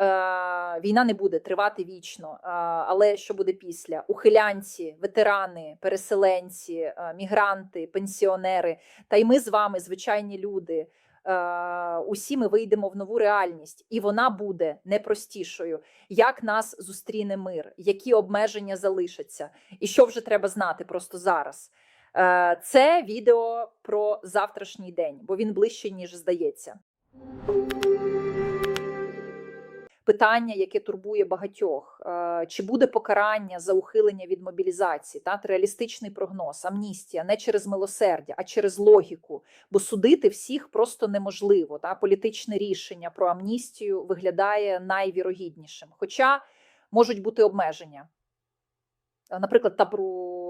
Е, Війна не буде тривати вічно, е, але що буде після? Ухилянці, ветерани, переселенці, е, мігранти, пенсіонери, та й ми з вами, звичайні люди. Усі ми вийдемо в нову реальність, і вона буде непростішою. Як нас зустріне мир, які обмеження залишаться, і що вже треба знати просто зараз. Це відео про завтрашній день, бо він ближчий, ніж здається. Питання, яке турбує багатьох: Е, чи буде покарання за ухилення від мобілізації? Та реалістичний прогноз, амністія не через милосердя, а через логіку. Бо судити всіх просто неможливо. Та політичне рішення про амністію виглядає найвірогіднішим. Хоча можуть бути обмеження. Наприклад, табру заборона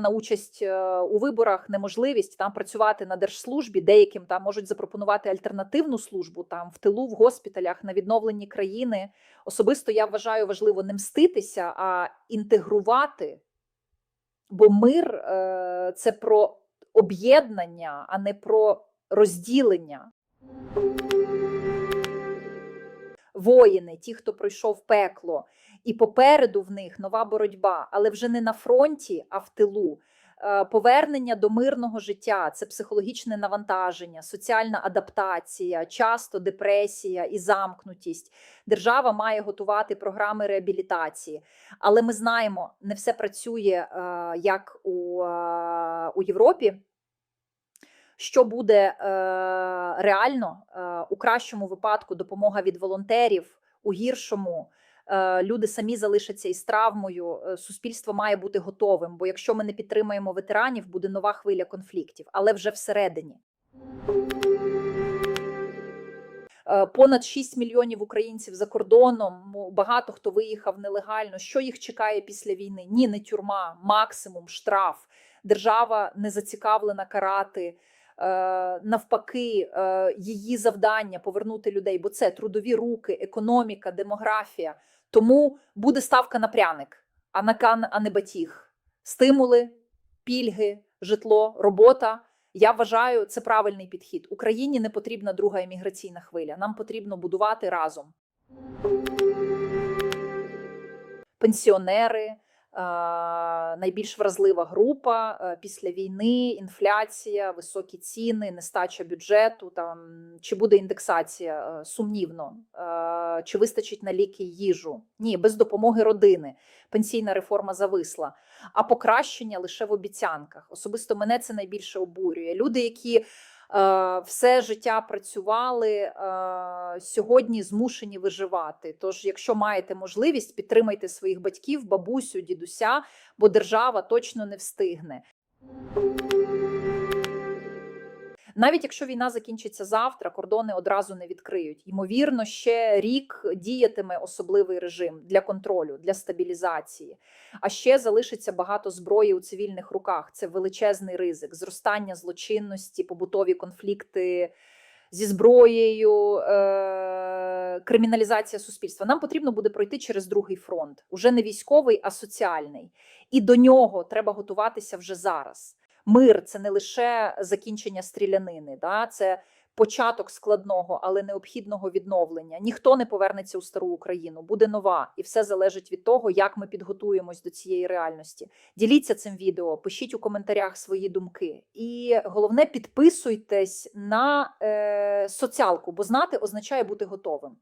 на участь е, у виборах, неможливість там працювати на держслужбі. Деяким там можуть запропонувати альтернативну службу там в тилу, в госпіталях на відновленні країни. Особисто я вважаю важливо не мститися, а інтегрувати. Бо мир е, це про об'єднання, а не про розділення. Воїни, ті, хто пройшов пекло, і попереду в них нова боротьба, але вже не на фронті, а в тилу. Е, Повернення до мирного життя це психологічне навантаження, соціальна адаптація, часто депресія і замкнутість. Держава має готувати програми реабілітації, але ми знаємо, не все працює е, як у, е, у Європі. Що буде реально у кращому випадку допомога від волонтерів, у гіршому е, люди самі залишаться із травмою. е, Суспільство має бути готовим. Бо якщо ми не підтримаємо ветеранів, буде нова хвиля конфліктів, але вже всередині. Е, Понад 6 мільйонів українців за кордоном. Багато хто виїхав нелегально. Що їх чекає після війни? Ні, не тюрма, максимум штраф. Держава не зацікавлена карати. Е, Навпаки, е, її завдання повернути людей, бо це трудові руки, економіка, демографія. Тому буде ставка на пряник, а на кан, а не батіг. Стимули, пільги, житло, робота. Я вважаю, це правильний підхід. Україні не потрібна друга еміграційна хвиля. Нам потрібно будувати разом. Пенсіонери найбільш вразлива група е, після війни, інфляція, високі ціни, нестача бюджету. Там чи буде індексація? Е, Сумнівно, Е, чи вистачить на ліки їжу? Ні, без допомоги родини. Пенсійна реформа зависла а покращення лише в обіцянках. Особисто мене це найбільше обурює. Люди, які все життя працювали, е, сьогодні змушені виживати. Тож, якщо маєте можливість, підтримайте своїх батьків, бабусю, дідуся, бо держава точно не встигне. Навіть якщо війна закінчиться завтра, кордони одразу не відкриють. Ймовірно, ще рік діятиме особливий режим для контролю, для стабілізації. А ще залишиться багато зброї у цивільних руках. Це величезний ризик, зростання злочинності, побутові конфлікти зі зброєю, е- криміналізація суспільства. Нам потрібно буде пройти через другий фронт, уже не військовий, а соціальний. І до нього треба готуватися вже зараз. Мир це не лише закінчення стрілянини, да? це початок складного, але необхідного відновлення. Ніхто не повернеться у стару Україну, буде нова, і все залежить від того, як ми підготуємось до цієї реальності. Діліться цим відео, пишіть у коментарях свої думки. І головне, підписуйтесь на е, соціалку, бо знати означає бути готовим.